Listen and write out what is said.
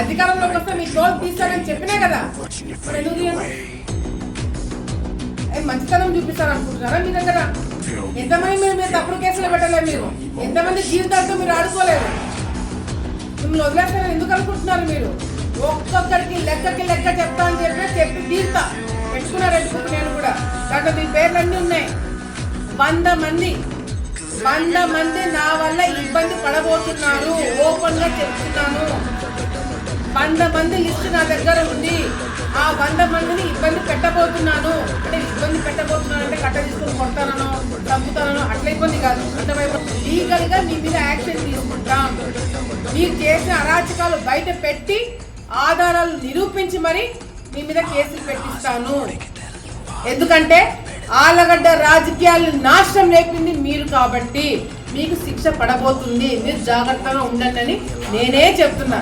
అధికారంలోకి వస్తే మీ తోలు తీస్తారని చెప్పినా కదా? మంచితనం చూపిస్తారు అనుకుంటున్నారా మీ దగ్గర? ఎంతమంది మీరు మీరు తప్పుడు కేసులు పెట్టలేదు మీరు? ఎంతమంది జీవితాలతో మీరు ఆడుకోలేదు? మిమ్మల్ని వదిలేస్తారని ఎందుకు అనుకుంటున్నారు మీరు? ఒక్కొక్కరికి లెక్కకి లెక్క చెప్తా అని చెప్పి చెప్పి తీరుతా. పెట్టుకున్నారు నేను కూడా? దాంట్లో మీ పేర్లు అన్నీ ఉన్నాయి. వంద మంది వంద మంది నా వల్ల ఇబ్బంది పడబోతున్నారు. ఓపెన్గా చెప్తున్నాను. వంద మంది లిస్ట్ నా దగ్గర ఉంది. ఆ వంద మందిని ఇబ్బంది పెట్టబోతున్నాను. అంటే ఇబ్బంది పెట్టబోతున్నాను అంటే కట్ట తీసుకొని కొడతానో చంపుతానో అట్లా ఇబ్బంది కాదు. అర్థమైపోతుంది? లీగల్గా మీ మీద యాక్షన్ తీసుకుంటాం. మీరు చేసిన అరాచకాలు బయట పెట్టి ఆధారాలు నిరూపించి మరి మీ మీద కేసులు పెట్టిస్తాను. ఎందుకంటే ఆలగడ్డ రాజకీయాలు నాశనం లేపింది మీరు కాబట్టి మీకు శిక్ష పడబోతుంది. మీరు జాగ్రత్తగా ఉండండి అని నేనే చెప్తున్నా.